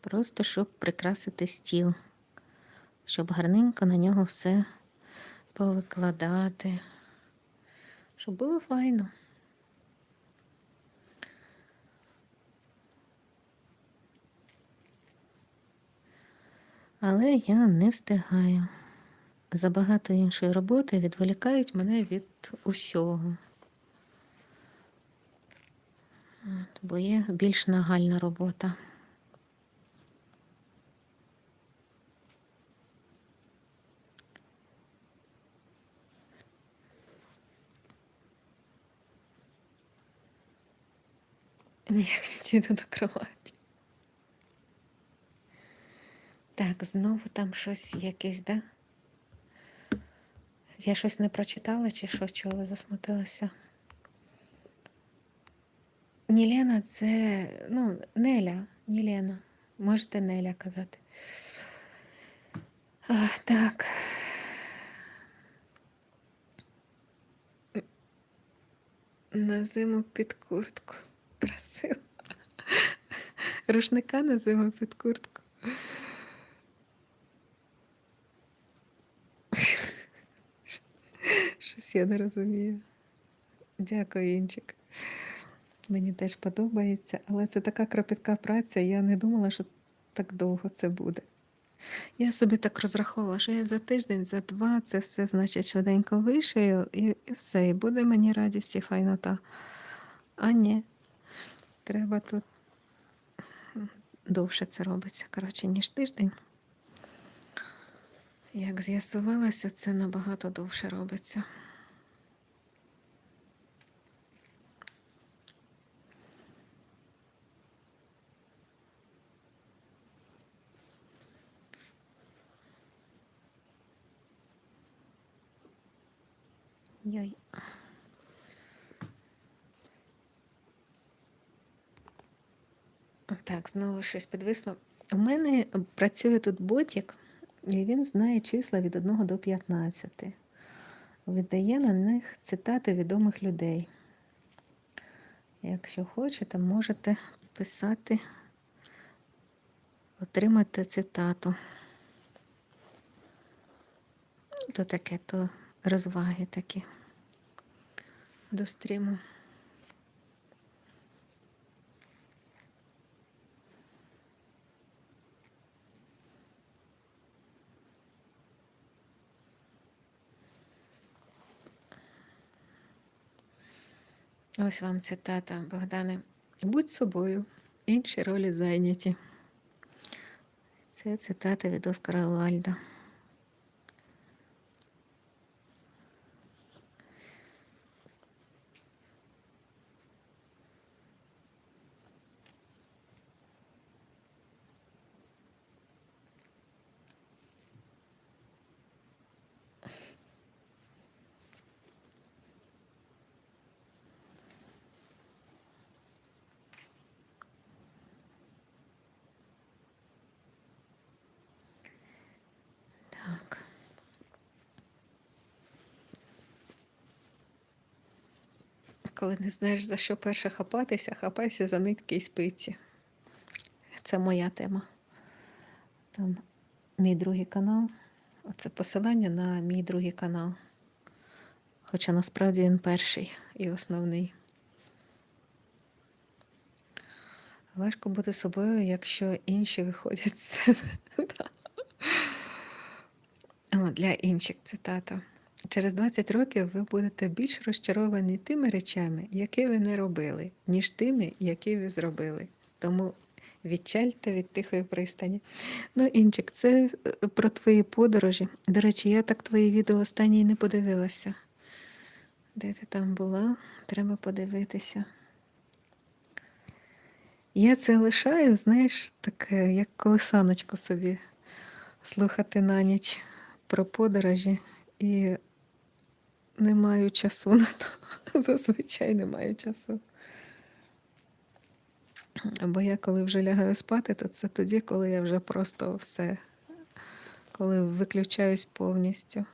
Просто щоб прикрасити стіл, щоб гарненько на нього все повикладати, щоб було файно. Але я не встигаю. Забагато іншої роботи відволікають мене від усього. Бо є більш нагальна робота. Ніяк не дійду до кроваті. Так, знову там щось якесь, да? Я щось не прочитала, чи що, чого засмутилася? Нілена це, ну, Неля, Нілена. Можете Неля казати. А, так. На зиму під куртку. Просила. Рушника на зиму під куртку. Щось я не розумію. Дякую, Інчик. Мені теж подобається, але це така кропітка праця, я не думала, що так довго це буде. Я собі так розраховувала, що я за тиждень, за два це все, значить, швиденько вишию і, і все, і буде мені радість і файнота. А ні, треба тут довше це робиться, коротше, ніж тиждень. Як з'ясувалося, це набагато довше робиться. Йой. Так, знову щось підвисло. У мене працює тут ботик, і він знає числа від 1 до 15. Видає на них цитати відомих людей. Якщо хочете, можете писати, отримати цитату. То таке, то розваги такі до стріму. Ось вам цитата Богдане. Будь собою, інші ролі зайняті. Це цитата від Оскара Уальда. Коли не знаєш, за що перше хапатися, хапайся за нитки і спиці. Це моя тема. Там мій другий канал. Оце посилання на мій другий канал. Хоча насправді він перший і основний. Важко бути собою, якщо інші виходять з себе. Для інших цитата. Через 20 років ви будете більш розчаровані тими речами, які ви не робили, ніж тими, які ви зробили. Тому відчальте від тихої пристані. Ну, Інчик, це е, про твої подорожі. До речі, я так твої відео останні не подивилася. Де ти там була? Треба подивитися. Я це лишаю, знаєш, таке, як колесаночку собі слухати на ніч про подорожі і не маю часу на то. Зазвичай не маю часу. Бо я коли вже лягаю спати, то це тоді, коли я вже просто все, коли виключаюсь повністю.